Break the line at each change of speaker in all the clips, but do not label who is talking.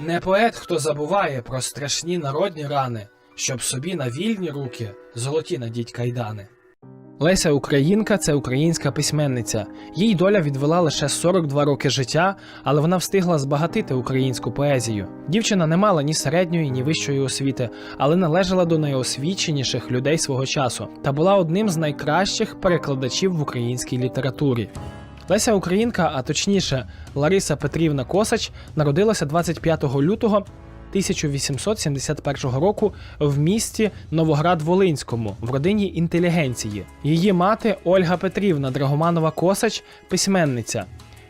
Не поет, хто забуває про страшні народні рани, щоб собі на вільні руки золоті надіть кайдани. Леся Українка це українська письменниця. Їй доля відвела лише 42 роки життя, але вона встигла збагатити українську поезію. Дівчина не мала ні середньої, ні вищої освіти, але належала до найосвіченіших людей свого часу та була одним з найкращих перекладачів в українській літературі. Леся Українка, а точніше Лариса Петрівна Косач, народилася 25 лютого 1871 року в місті Новоград-Волинському в родині інтелігенції. Її мати Ольга Петрівна Драгоманова Косач, письменниця.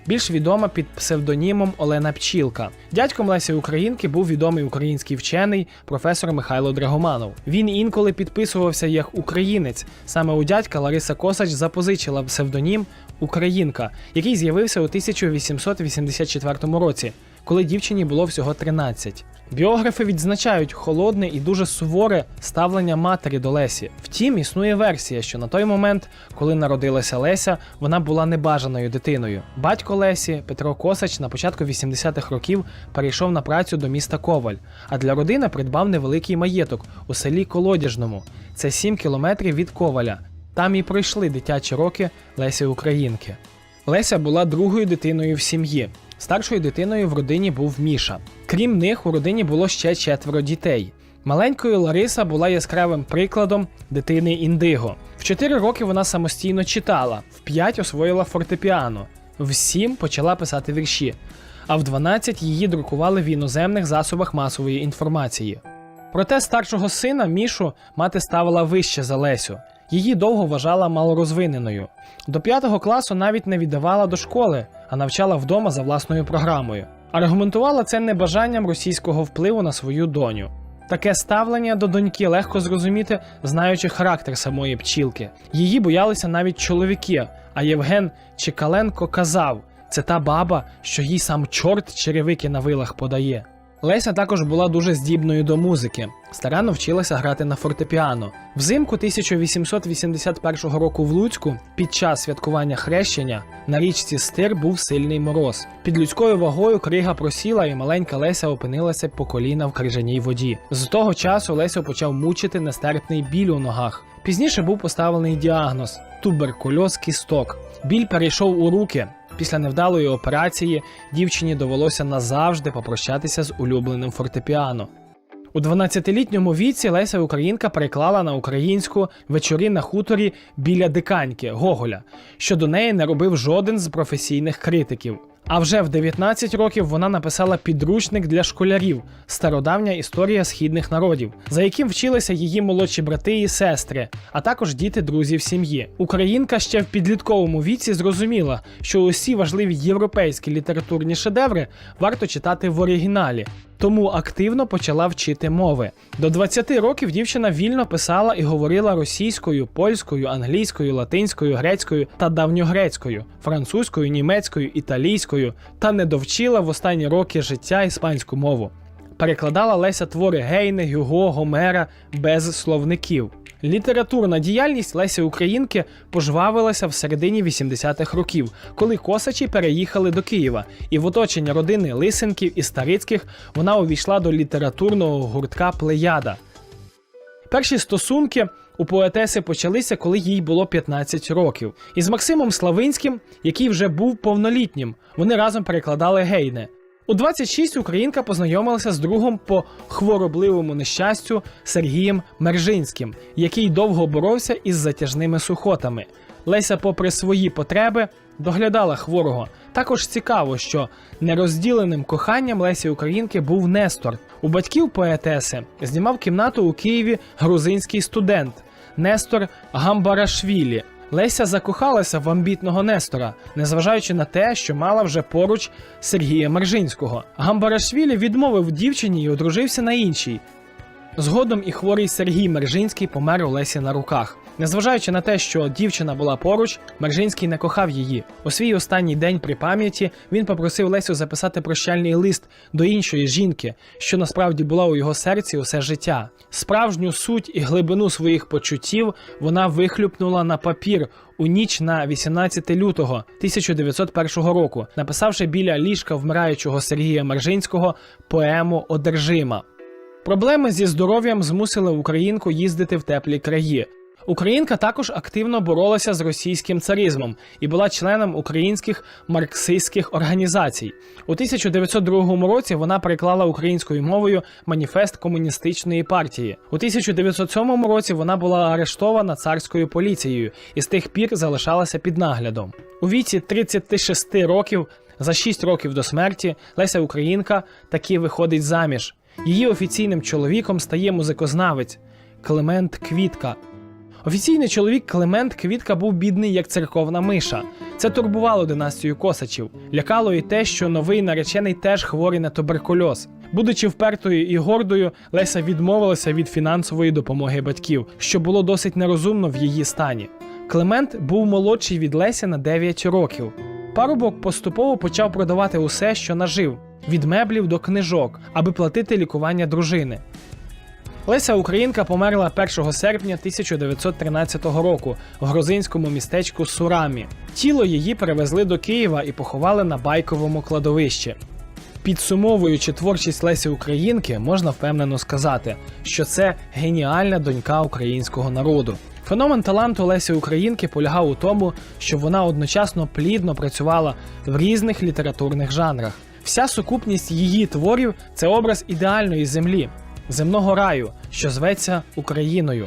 Більш відома під псевдонімом Олена Пчілка. Дядьком Лесі Українки був відомий український вчений професор Михайло Драгоманов. Він інколи підписувався як українець. Саме у дядька Лариса Косач запозичила псевдонім Українка, який з'явився у 1884 році, коли дівчині було всього 13. Біографи відзначають холодне і дуже суворе ставлення матері до Лесі. Втім, існує версія, що на той момент, коли народилася Леся, вона була небажаною дитиною. Батько Лесі Петро Косач на початку 80-х років перейшов на працю до міста Коваль, а для родини придбав невеликий маєток у селі Колодяжному. Це 7 кілометрів від Коваля. Там і пройшли дитячі роки Лесі Українки. Леся була другою дитиною в сім'ї. Старшою дитиною в родині був Міша. Крім них, у родині було ще четверо дітей. Маленькою Лариса була яскравим прикладом дитини індиго. В 4 роки вона самостійно читала, в 5 освоїла фортепіано, в 7 почала писати вірші, а в 12 її друкували в іноземних засобах масової інформації. Проте старшого сина Мішу мати ставила вище за Лесю. Її довго вважала малорозвиненою. До п'ятого класу навіть не віддавала до школи, а навчала вдома за власною програмою. Аргументувала це небажанням російського впливу на свою доню. Таке ставлення до доньки легко зрозуміти, знаючи характер самої пчілки. Її боялися навіть чоловіки. А Євген Чекаленко казав: це та баба, що їй сам чорт черевики на вилах подає. Леся також була дуже здібною до музики. Старанно вчилася грати на фортепіано. Взимку 1881 року в Луцьку під час святкування хрещення на річці Стир був сильний мороз. Під людською вагою крига просіла, і маленька Леся опинилася по коліна в крижаній воді. З того часу Лесю почав мучити нестерпний біль у ногах. Пізніше був поставлений діагноз туберкульоз кісток. Біль перейшов у руки. Після невдалої операції дівчині довелося назавжди попрощатися з улюбленим фортепіано. У 12-літньому віці Леся Українка переклала на українську вечорі на хуторі біля диканьки Гоголя, що до неї не робив жоден з професійних критиків. А вже в 19 років вона написала підручник для школярів Стародавня історія східних народів, за яким вчилися її молодші брати і сестри, а також діти друзів сім'ї. Українка ще в підлітковому віці зрозуміла, що усі важливі європейські літературні шедеври варто читати в оригіналі. Тому активно почала вчити мови. До 20 років дівчина вільно писала і говорила російською, польською, англійською, латинською, грецькою та давньогрецькою, французькою, німецькою, італійською та не довчила в останні роки життя іспанську мову. Перекладала Леся твори Гейне, Гюго, Гомера без словників. Літературна діяльність Лесі Українки пожвавилася в середині 80-х років, коли косачі переїхали до Києва, і в оточення родини Лисенків і Старицьких вона увійшла до літературного гуртка Плеяда. Перші стосунки у поетеси почалися, коли їй було 15 років. Із Максимом Славинським, який вже був повнолітнім, вони разом перекладали гейне. У 26 українка познайомилася з другом по хворобливому нещастю Сергієм Мержинським, який довго боровся із затяжними сухотами. Леся, попри свої потреби, доглядала хворого. Також цікаво, що нерозділеним коханням Лесі Українки був Нестор. У батьків поетеси знімав кімнату у Києві грузинський студент Нестор Гамбарашвілі. Леся закохалася в амбітного Нестора, незважаючи на те, що мала вже поруч Сергія Мержинського. Гамбарашвілі відмовив дівчині і одружився на іншій. Згодом і хворий Сергій Мержинський помер у Лесі на руках. Незважаючи на те, що дівчина була поруч, Мержинський не кохав її. У свій останній день при пам'яті він попросив Лесю записати прощальний лист до іншої жінки, що насправді була у його серці усе життя. Справжню суть і глибину своїх почуттів вона вихлюпнула на папір у ніч на 18 лютого 1901 року, написавши біля ліжка вмираючого Сергія Мержинського поему Одержима. Проблеми зі здоров'ям змусили українку їздити в теплі краї. Українка також активно боролася з російським царизмом і була членом українських марксистських організацій. У 1902 році вона переклала українською мовою маніфест комуністичної партії. У 1907 році вона була арештована царською поліцією і з тих пір залишалася під наглядом. У віці 36 років, за 6 років до смерті, Леся Українка таки виходить заміж. Її офіційним чоловіком стає музикознавець Климент Квітка. Офіційний чоловік Климент Квітка був бідний як церковна миша. Це турбувало династію косачів. Лякало і те, що новий наречений теж хворий на туберкульоз. Будучи впертою і гордою, Леся відмовилася від фінансової допомоги батьків, що було досить нерозумно в її стані. Климент був молодший від Лесі на 9 років. Парубок поступово почав продавати усе, що нажив, від меблів до книжок, аби платити лікування дружини. Леся Українка померла 1 серпня 1913 року в грузинському містечку Сурамі. Тіло її перевезли до Києва і поховали на байковому кладовищі. Підсумовуючи творчість Лесі Українки, можна впевнено сказати, що це геніальна донька українського народу. Феномен таланту Лесі Українки полягав у тому, що вона одночасно плідно працювала в різних літературних жанрах. Вся сукупність її творів це образ ідеальної землі, земного раю, що зветься Україною.